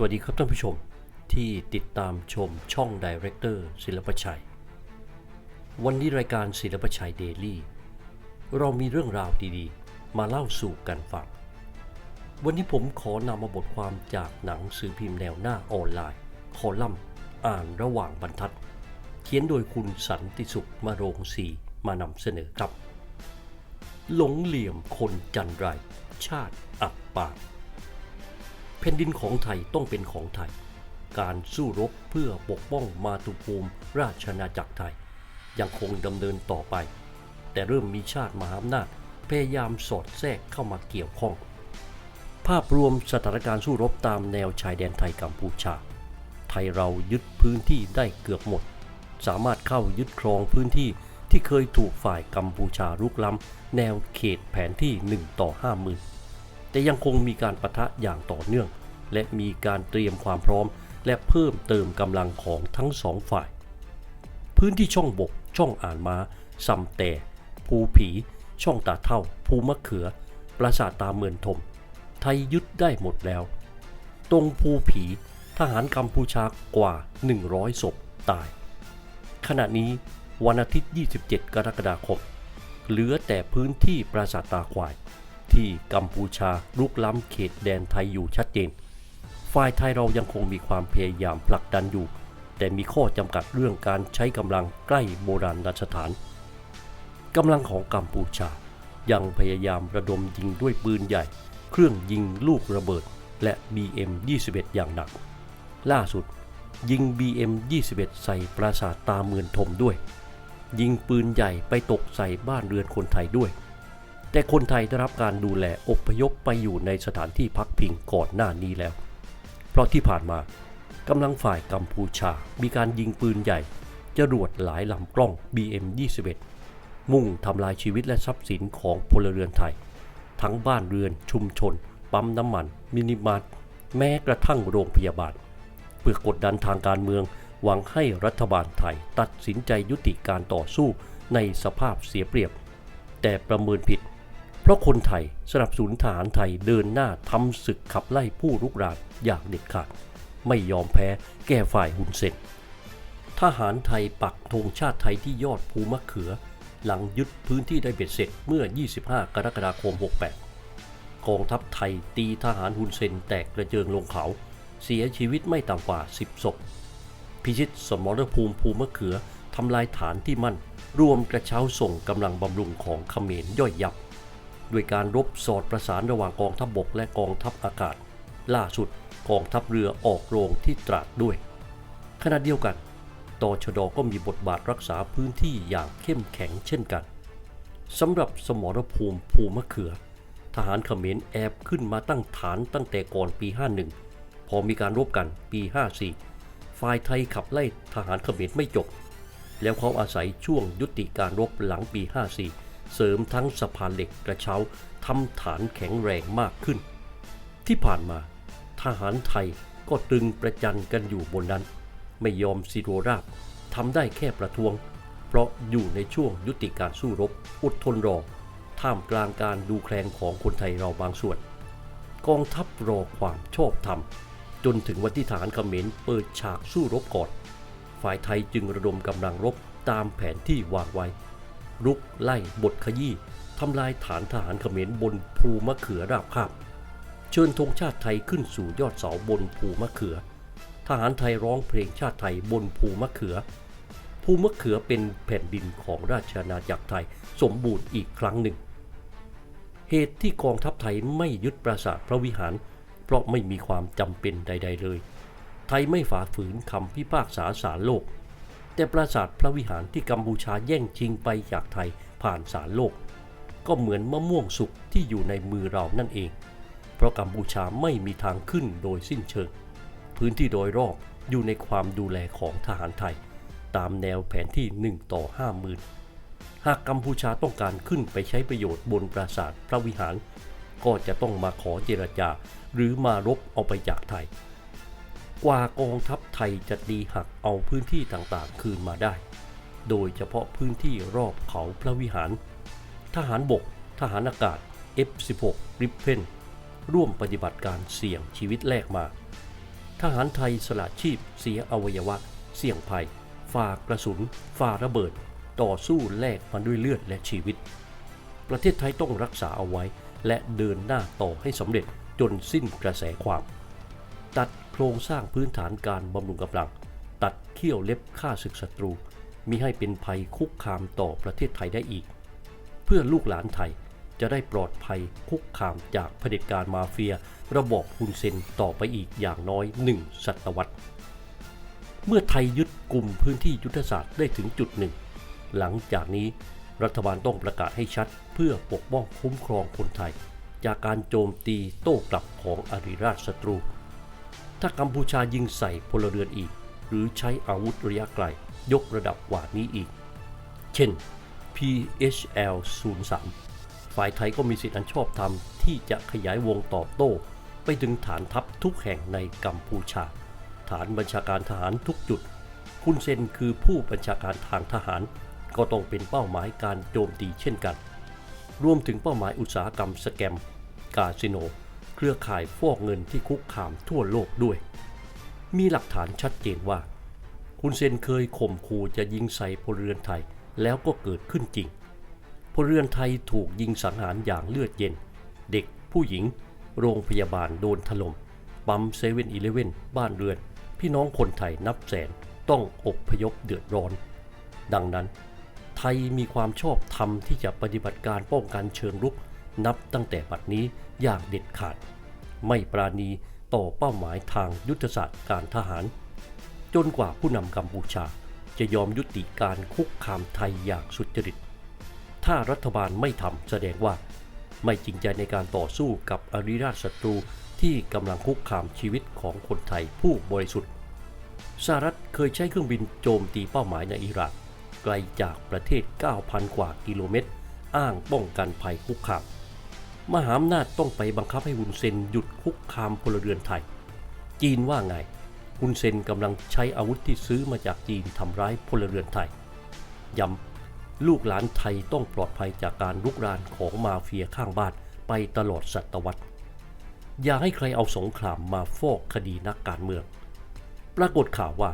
สวัสดีครับท่านผู้ชมที่ติดตามชมช่องดีเรคเตอร์ศิลปชัย วันนี้รายการศิลปชัยเดลี่เรามีเรื่องราวดีๆ มาเล่าสู่กันฟัง วันนี้ผมขอนำมาบทความจากหนังสือพิมพ์แนวหน้าออนไลน์ คอลัมน์ อ่านระหว่างบรรทัด เขียนโดยคุณสันติสุขมาโรงสีมานำเสนอครับ หลงเหลี่ยมคนจันไร ชาติอับปาง แผ่นดินของไทยต้องเป็นของไทย การสู้รบเพื่อปกป้องมาตุภูมิราชนาจักรไทย ยังคงดำเนินต่อไป แต่เริ่มมีชาติมหาอำนาจพยายามสอดแทรกเข้ามาเกี่ยวข้อง ภาพรวมสถานการณ์สู้รบตามแนวชายแดนไทยกัมพูชา ไทยเรายึดพื้นที่ได้เกือบหมด สามารถเข้ายึดครองพื้นที่ที่เคยถูกฝ่ายกัมพูชารุกล้ำแนวเขตแผนที่ 1 ต่อ 50,000 แต่ยังคงมีการประทะอย่างต่อเนื่อง และมีการเตรียมความพร้อม และเพิ่มเติมกำลังของทั้งสองฝ่าย พื้นที่ช่องบก ช่องอ่านม้าซำแต่ ภูผี ช่องตาเท่า ภูมะเขือ ปราสาทตาเมือนทม ไทยยึดได้หมดแล้ว ตรงภูผีทหารกัมพูชากว่า 100ศพตาย ขณะนี้วันอาทิตย์ 27 กรกฎาคม เหลือแต่พื้นที่ปราสาทตาควาย ที่กัมพูชาลุกล้ำเขตแดนไทยอยู่ชัดเจน ฝ่ายไทยเรายังคงมีความพยายามผลักดันอยู่ แต่มีข้อจำกัดเรื่องการใช้กำลังใกล้โบราณสถานกำลังของกัมพูชา ยังพยายามระดมยิงด้วยปืนใหญ่ เครื่องยิงลูกระเบิดและ BM21 อย่างหนัก ล่าสุดยิง BM21 ใส่ปราสาทตาเมือนทมด้วย ยิงปืนใหญ่ไปตกใส่บ้านเรือนคนไทยด้วย แต่คนไทยได้รับการดูแลอพยพไปอยู่ในสถานที่พักพิงก่อนหน้านี้แล้ว เพราะที่ผ่านมากำลังฝ่ายกัมพูชา มีการยิงปืนใหญ่ จรวดหลายลำกล้อง BM21 มุ่งทำลายชีวิตและทรัพย์สินของพลเรือนไทย ทั้งบ้านเรือนชุมชน ปั๊มน้ำมัน มินิมาร์ทแม้กระทั่งโรงพยาบาล เพื่อกดดันทางการเมืองหวังให้รัฐบาลไทยตัดสินใจยุติการต่อสู้ในสภาพเสียเปรียบ แต่ประเมินผิด ราะคนไทยสนับสนุนทหารไทยเดินหน้าทำศึกขับไล่ผู้รุกรานอย่างเด็ดขาด ไม่ยอมแพ้แก่ฝ่ายหุนเซนทหารไทยปักธงชาติไทยที่ยอดภูมะเขือ หลังยึดพื้นที่ได้เบ็ดเสร็จเมื่อ 25 กรกฎาคม 68 กองทัพไทยตีทหารฮุนเซนแตกกระเจิงลงเขา เสียชีวิตไม่ต่ำกว่า 10ศพพิชิตสมรภูมิภูมะเขือทำลายฐานที่มั่น รวมกระเช้าส่งกำลังบำรุงของเขมรย่อยยับ ด้วยการรบสอดประสานระหว่างกองทัพบบกและกองทัพอากาศ ล่าสุดกองทัพเรือออกโรงที่ตราดด้วย ขณะเดียวกันตชดก็มีบทบาทรักษาพื้นที่อย่างเข้มแข็งเช่นกันสำหรับสมรภูมิภูมะเขือ ทหารเขมรแอบขึ้นมาตั้งฐานตั้งแต่ก่อนปี 51 พอมีการรบกันปี 54 ฝ่ายไทยขับไล่ทหารเขมรไม่จบ แล้วเขาอาศัยช่วงยุติการรบหลังปี 54 เสริมทั้งสะพานเหล็กกระเช้าทำฐานแข็งแรงมากขึ้น ที่ผ่านมา ทหารไทยก็ตึงประจันกันอยู่บนนั้น ไม่ยอมสิโรราบทำได้แค่ประท้วง เพราะอยู่ในช่วงยุติการสู้รบอดทนรอ ท่ามกลางการดูแคลนของคนไทยเราบางส่วน กองทัพรอความชอบธรรม จนถึงวันที่ฐานเขมรเปิดฉากสู้รบก่อน ฝ่ายไทยจึงระดมกำลังรบตามแผนที่วางไว้ รุกไล่บทขยี้ทำลายฐานทหารเขมรบนภูมะเขือราบคาบ เชิญธงชาติไทยขึ้นสู่ยอดเสาบนภูมะเขือ ทหารไทยร้องเพลงชาติไทยบนภูมะเขือ ภูมะเขือเป็นแผ่นดินของราชอาณาจักรไทยสมบูรณ์อีกครั้งหนึ่ง เหตุที่กองทัพไทยไม่ยึดปราสาทพระวิหาร เพราะไม่มีความจำเป็นใด ๆ เลย ไทยไม่ฝ่าฝืนคำพิพากษาศาลโลก แต่ปราสาทพระวิหารที่กัมพูชาแย่งชิงไปจากไทยผ่านศาลโลก ก็เหมือนมะม่วงสุกที่อยู่ในมือเรานั่นเอง เพราะกัมพูชาไม่มีทางขึ้นโดยสิ้นเชิง พื้นที่โดยรอบอยู่ในความดูแลของทหารไทย ตามแนวแผนที่ 1 ต่อ 50,000 หากกัมพูชาต้องการขึ้นไปใช้ประโยชน์บนปราสาทพระวิหาร ก็จะต้องมาขอเจรจาหรือมารบเอาไปจากไทย กว่ากองทัพไทยจะดีหักเอาพื้นที่ต่างๆ คืนมาได้ โดยเฉพาะพื้นที่รอบเขาพระวิหาร ทหารบก ทหารอากาศ F16 ริปเพนร่วมปฏิบัติการเสี่ยงชีวิตแลกมา ทหารไทยสละชีพเสียอวัยวะ เสี่ยงภัย ฝ่ากระสุน ฝ่าระเบิด ต่อสู้แลกมาด้วยเลือดและชีวิต ประเทศไทยต้องรักษาเอาไว้และเดินหน้าต่อให้สำเร็จจนสิ้นกระแสความ ตัด ครงสร้างพื้นฐานการบำรุงกำลัง ตัดเขี้ยวเล็บฆ่าศึกศัตรูมิให้เป็นภัยคุกคามต่อประเทศไทยได้อีก เพื่อลูกหลานไทยจะได้ปลอดภัยคุกคามจากเผด็จการมาเฟีย ระบอบฮุนเซนต่อไปอีกอย่างน้อยหนึ่งศตวรรษ เมื่อไทยยึดกลุ่มพื้นที่ยุทธศาสตร์ได้ถึงจุดหนึ่ง หลังจากนี้รัฐบาลต้องประกาศให้ชัด เพื่อปกป้องคุ้มครองคนไทย จากการโจมตีโต้กลับของอริราชศัตรู ถ้ากัมพูชายิงใส่พลเรือนอีก หรือใช้อาวุธระยะไกล ยกระดับกว่านี้อีก เช่น PHL 03ฝ่ายไทยก็มีสิทธิอันชอบธรรมที่จะขยายวงตอบโต้ ไปถึงฐานทัพทุกแห่งในกัมพูชา ฐานบัญชาการทหารทุกจุด คุณเซนคือผู้บัญชาการทางทหาร ก็ต้องเป็นเป้าหมายการโจมตีเช่นกัน รวมถึงเป้าหมายอุตสาหกรรมสแกมกาสิโน เครือข่ายฟอกเงินที่คุกคามทั่วโลกด้วย มีหลักฐานชัดเจนว่า คุณเซนเคยข่มขู่จะยิงใส่พลเรือนไทยแล้วก็เกิดขึ้นจริง พลเรือนไทยถูกยิงสังหารอย่างเลือดเย็น เด็กผู้หญิง โรงพยาบาลโดนถล่มปั๊มเซเว่นอีเลเว่นบ้านเรือน พี่น้องคนไทยนับแสนต้องอบพยพเดือดร้อน ดังนั้น ไทยมีความชอบธรรมที่จะปฏิบัติการป้องกันเชิงรุก นับตั้งแต่บัดนี้อย่างเด็ดขาด ไม่ปราณีต่อเป้าหมายทางยุทธศาสตร์การทหาร จนกว่าผู้นำกัมพูชาจะยอมยุติการคุกคามไทยอย่างสุจริต ถ้ารัฐบาลไม่ทำแสดงว่า ไม่จริงใจในการต่อสู้กับอริราชศัตรูที่กำลังคุกคามชีวิตของคนไทยผู้บริสุทธิ์สหรัฐเคยใช้เครื่องบินโจมตีเป้าหมายในอิรักไกลจากประเทศ 9,000 กว่ากิโลเมตร อ้างป้องกันภัยคุกคาม มหาอำนาจต้องไปบังคับให้ฮุนเซนหยุดคุกคามพลเรือนไทย จีนว่าไงฮุนเซนกำลังใช้อาวุธที่ซื้อมาจากจีนทำร้ายพลเรือนไทย ย้ำลูกหลานไทยต้องปลอดภัยจากการลุกรานของมาเฟียข้างบ้านไปตลอดศตวรรษ อย่าให้ใครเอาสงครามมาฟอกคดีนักการเมือง ปรากฏข่าวว่า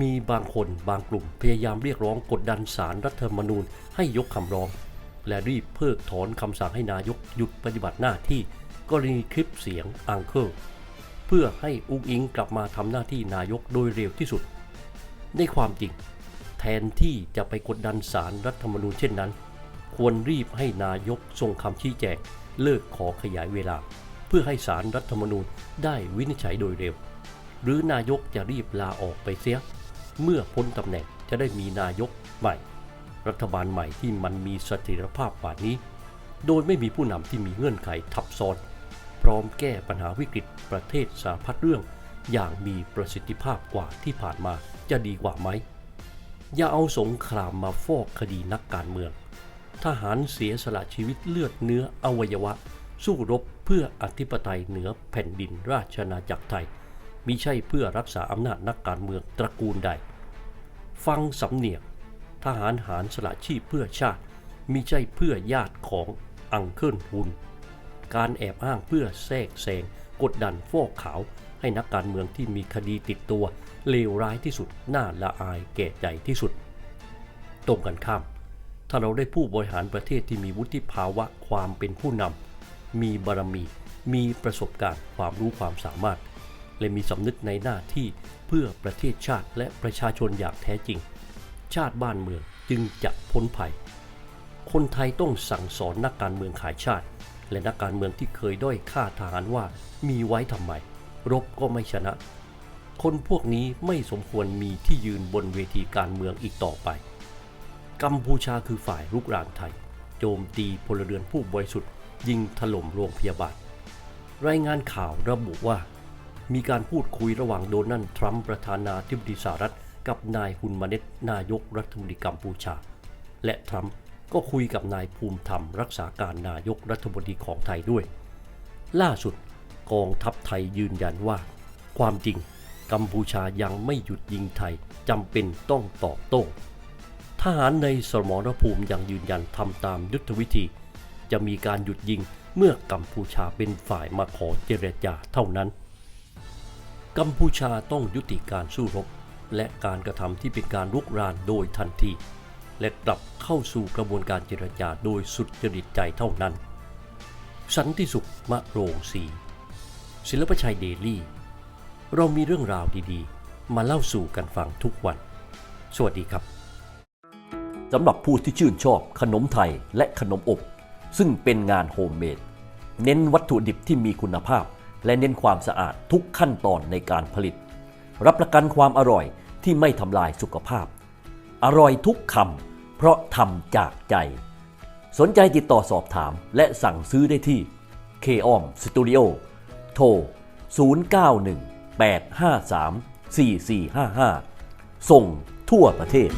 มีบางคนบางกลุ่มพยายามเรียกร้องกดดันสารรัฐธรรมนูญให้ยกคำร้อง และรีบเพิกถอนคำสั่งให้นายกหยุดปฏิบัติหน้าที่กรณีคลิปเสียงอังเคิลเพื่อให้อุ้งอิงกลับมาทำหน้าที่นายกโดยเร็วที่สุด ในความจริง แทนที่จะไปกดดันสารรัฐธรรมนูญเช่นนั้น ควรรีบให้นายกส่งคำชี้แจงเลิกขอขยายเวลา เพื่อให้สารรัฐธรรมนูญได้วินิจฉัยโดยเร็ว หรือนายกจะรีบลาออกไปเสีย เมื่อพ้นตำแหน่งจะได้มีนายกใหม่ รัฐบาลใหม่ที่มันมีเสถียรภาพกว่านี้ โดยไม่มีผู้นำที่มีเงื่อนไขทับซ้อน พร้อมแก้ปัญหาวิกฤตประเทศสารพัดเรื่อง อย่างมีประสิทธิภาพกว่าที่ผ่านมาจะดีกว่าไหม อย่าเอาสงครามมาฟอกคดีนักการเมือง ทหารเสียสละชีวิตเลือดเนื้ออวัยวะ สู้รบเพื่ออธิปไตยเหนือแผ่นดินราชนาจักรไทยมิใช่เพื่อรักษาอำนาจนักการเมืองตระกูลใด ฟังสำเนียก ทหารหารสละชีพเพื่อชาติมิใช่เพื่อญาติของอังเคิลฮุน การแอบอ้างเพื่อแทรกแซงกดดันฟอกขาว ให้นักการเมืองที่มีคดีติดตัว เลวร้ายที่สุด น่าละอายแก่ใจที่สุด ตรงกันข้าม ถ้าเราได้ผู้บริหารประเทศที่มีวุฒิภาวะความเป็นผู้นำ มีบารมี มีประสบการณ์ความรู้ความสามารถ และมีสำนึกในหน้าที่เพื่อประเทศชาติและประชาชนอย่างแท้จริง ชาติบ้านเมืองจึงจะพ้นภัย คนไทยต้องสั่งสอนนักการเมืองขายชาติ และนักการเมืองที่เคยด้อยค่าทหารว่ามีไว้ทำไม รบก็ไม่ชนะ คนพวกนี้ไม่สมควรมีที่ยืนบนเวทีการเมืองอีกต่อไป กัมพูชาคือฝ่ายรุกรานไทย โจมตีพลเรือนผู้บริสุทธิ์ยิงถล่มโรงพยาบาล รายงานข่าวระบุว่า มีการพูดคุยระหว่างโดนัลด์ทรัมป์ประธานาธิบดีสหรัฐ กับนายฮุนมาเนตนายกรัฐมนตรีกัมพูชา และทรัมป์ก็คุยกับนายภูมิธรรมรักษาการนายกรัฐมนตรีของไทยด้วย ล่าสุดกองทัพไทยยืนยันว่า ความจริงกัมพูชายังไม่หยุดยิงไทยจำเป็นต้องตอบโต้ทหารในสมรภูมิยังยืนยันทำตามยุทธวิธี จะมีการหยุดยิงเมื่อกัมพูชาเป็นฝ่ายมาขอเจรจาเท่านั้น กัมพูชาต้องยุติการสู้รบ และการกระทำที่เป็นการลุกรานโดยทันที และกลับเข้าสู่กระบวนการเจรจาโดยสุดจริตใจเท่านั้น สันติสุขมะโรงสีศิลปชัยเดลี่ เรามีเรื่องราวดีๆ มาเล่าสู่กันฟังทุกวัน สวัสดีครับสำหรับผู้ที่ชื่นชอบขนมไทยและขนมอบ ซึ่งเป็นงานโฮมเมดเน้นวัตถุดิบที่มีคุณภาพ และเน้นความสะอาดทุกขั้นตอนในการผลิต รับประกันความอร่อย ที่ไม่ทำลายสุขภาพ อร่อยทุกคำเพราะทำจากใจ สนใจติดต่อสอบถามและสั่งซื้อได้ที่ k o m Studio โทร 091 853 4455 ส่งทั่วประเทศ